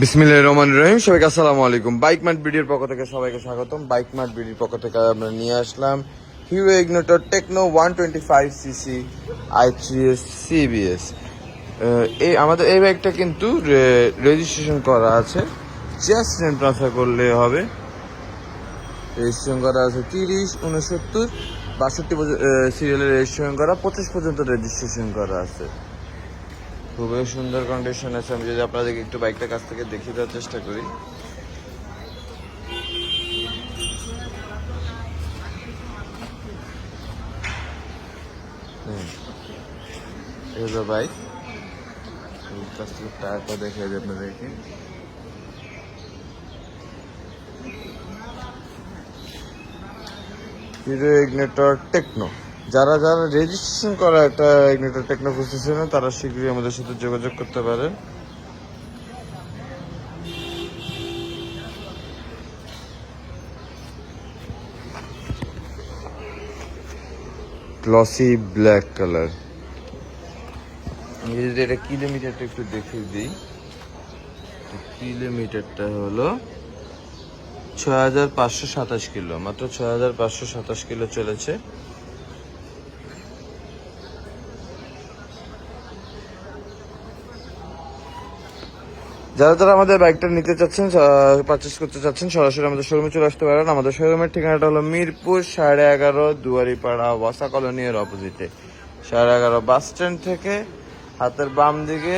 বিসমিল্লাহির রহমানির রহিম। সবাইকে আসসালামু আলাইকুম। বাইক মার্ট বিডির পক্ষ থেকে সবাইকে স্বাগতম। বাইক মার্ট বিডির পক্ষ থেকে আমরা নিয়ে আসলাম Hero Ignitor techno one twenty five CC i three S CBS এই আমাদের এই বাইকটা কিন্তু রেজিস্ট্রেশন করা আছে। জাস্ট নেম ট্রান্সফার করলে হবে। রেজিস্ট্রেশন করা আছে তিরিশ উনসত্তর বাষট্টি সিরিয়ালের রেজিস্ট্রেশন করা, পঁচিশ পর্যন্ত রেজিস্ট্রেশন করা আছে। খুবই সুন্দর কন্ডিশন আছে। আমি যদি আপনাদেরকে একটু বাইকটা কাছ থেকে দেখিয়ে দেওয়ার চেষ্টা করি। হুম। এই হলো বাইক কাছ থেকে টায়ারটা দেখিয়ে দিই আপনাদেরকে। হিরো ইগনেটর টেকনো যারা যারা রেজিস্ট্রেশন করা একটা ইগনেটর টেকনো খুঁজতেছেন তারা শীঘ্রই আমাদের সাথে যোগাযোগ করতে পারেন। গ্লসি ব্ল্যাক কালার আমি যদি এটা কিলোমিটারটা একটু দেখে দিই কিলোমিটারটা হলো ছয় হাজার পাঁচশো সাতাশ কিলো, মাত্র ছয় হাজার পাঁচশো সাতাশ কিলো চলেছে। যারা যারা আমাদের বাইকটা নিতে চাচ্ছেন পারচেস করতে চাচ্ছেন, সরাসরি আমাদের শোরুমে চলে আসতে পারেন। আমাদের শোরুমের ঠিকানাটা হলো মিরপুর সাড়ে এগারো দুয়ারিপাড়া ওয়াসা কলোনি এর অপোজিটে সাড়ে এগারো বাস স্ট্যান্ড থেকে হাতের বাম দিকে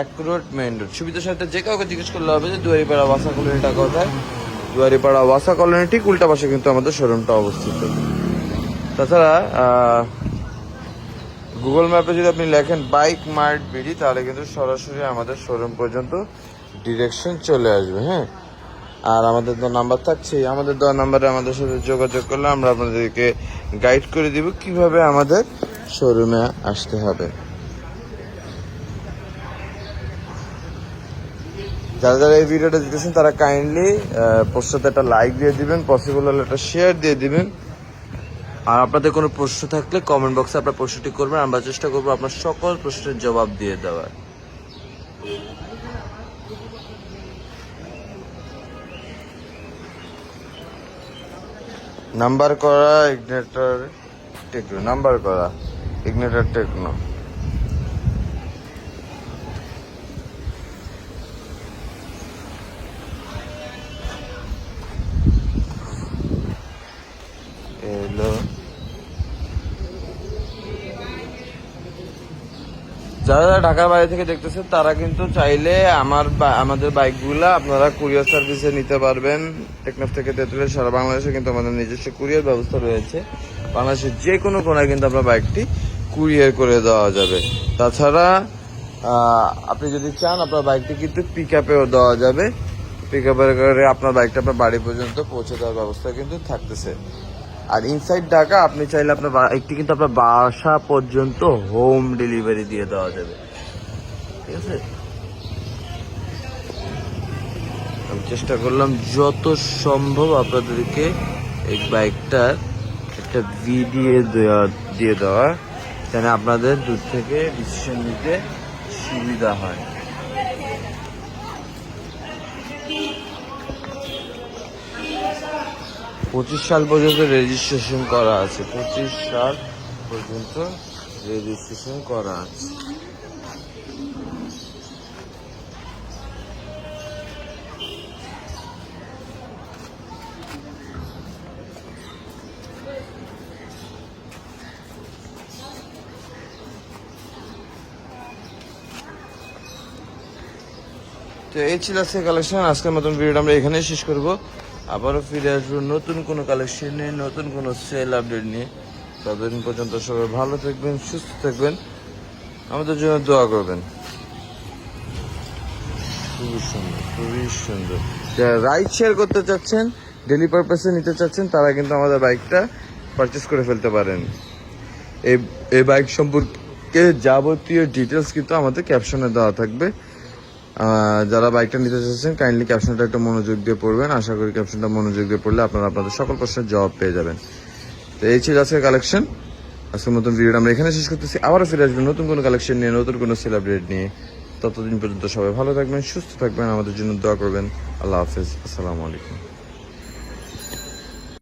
এক রোড মেইন রোড সুবিধার সাথে যে কাউকে জিজ্ঞেস করলে হবে যে দুয়ারিপাড়া ওয়াসা কলোনিটা কোথায়? দুয়ারিপাড়া ওয়াসা কলোনি ঠিক উল্টা পাশে কিন্তু আমাদের শোরুমটা অবস্থিত। তাছাড়া গুগল ম্যাপে যদি আপনি লেখেন বাইক মার্ট বিডি তাহলে কিন্তু সরাসরি আমাদের শোরুম পর্যন্ত ডিরেকশন চলে আসবে হ্যাঁ? আর আমাদের তো নাম্বার থাকছে, আমাদের দেওয়া নাম্বারে আমাদের সাথে যোগাযোগ করলে আমরা আপনাদেরকে গাইড করে দিব কীভাবে আমাদের শোরুমে আসতে হবে। যারা যারা এই ভিডিওটা দিতেছেন তারা কাইন্ডলি পোস্টটাতে একটা লাইক দিয়ে দিবেন পসিবল হলে একটা শেয়ার দিয়ে দিবেন। আর আপনাদের কোনো প্রশ্ন থাকলে কমেন্ট বক্সে আপনার প্রশ্নটি করবেন, আমরা চেষ্টা করব আপনার সকল প্রশ্নের জবাব দিয়ে দেওয়ার। নাম্বার করা ইগনেটার টেকনো নাম্বার করা ইগনেটার টেকনো যারা যারা ঢাকার বাইরে থেকে দেখতেছেন, তারা কিন্তু চাইলে আমার আমাদের বাইকগুলা আপনারা কুরিয়ার সার্ভিসে নিতে পারবেন। টেকনাফ থেকে তেতুলের সারা বাংলাদেশে কিন্তু আমাদের নিজস্ব কুরিয়ার ব্যবস্থা রয়েছে। বাংলাদেশের যে কোনো কোনায় কিন্তু আপনার বাইকটি কুরিয়ার করে দেওয়া যাবে। তাছাড়া আপনি যদি চান, আপনার বাইকটি কিন্তু পিক আপেও দেওয়া যাবে। পিক আপের করে আপনার বাইকটা আপনার বাড়ি পর্যন্ত পৌঁছে দেওয়ার ব্যবস্থা কিন্তু থাকতেছে। আর ইনসাইড ঢাকা আপনি চাইলে আপনার একটি কিন্তু আপনার বাসা পর্যন্ত হোম ডেলিভারি দিয়ে দেওয়া যাবে। ঠিক আছে? আমি চেষ্টা করলাম যত সম্ভব আপনাদেরকে এই বাইকটার একটা ভিডিও দেওয়া দিয়ে দেওয়া, যেন আপনাদের দূর থেকে ডিসিশন নিতে সুবিধা হয়। পঁচিশ সাল পর্যন্ত রেজিস্ট্রেশন করা আছে। পঁচিশ সাল পর্যন্ত রেজিস্ট্রেশন করা আছে। তো এই ছিল আজকে কালেকশন আজকের মতন ভিডিওটা আমরা এখানেই শেষ করব। আবারও ফিরে আসব নতুন কোনো কালেকশন নিয়ে, নতুন কোনো সেল আপডেট নিয়ে। ততদিন পর্যন্ত সবাই ভালো থাকবেন, সুস্থ থাকবেন। আমাদের জন্য দোয়া করবেন। খুবই সুন্দর খুবই সুন্দর। যারা রাইড শেয়ার করতে চাচ্ছেন ডেলি পারপাসে নিতে চাচ্ছেন, তারা কিন্তু আমাদের বাইকটা পারচেস করে ফেলতে পারেন। এই এই বাইক সম্পর্কে যাবতীয় ডিটেলস কিন্তু আমাদের ক্যাপশনে দেওয়া থাকবে। যারা বাইকটা নিতে চাচ্ছেন কাইন্ডলি ক্যাপশনটা একটু মনোযোগ দিয়ে পড়বেন। আশা করি ক্যাপশনটা মনোযোগ দিয়ে পড়লে আপনারা আপনাদের সকল প্রশ্নের জবাব পেয়ে যাবেন। তো এই ছিল আজকের কালেকশন আজকের নতুন ভিডিওটা আমরা এখানে শেষ করতেছি। আবারও ফিরে আসবেন নতুন কোনো কালেকশন নিয়ে, নতুন কোনো সেলিব্রেট নিয়ে। ততদিন পর্যন্ত সবাই ভালো থাকবেন, সুস্থ থাকবেন। আমাদের জন্য দোয়া করবেন। আল্লাহ হাফিজ। আসসালামু আলাইকুম।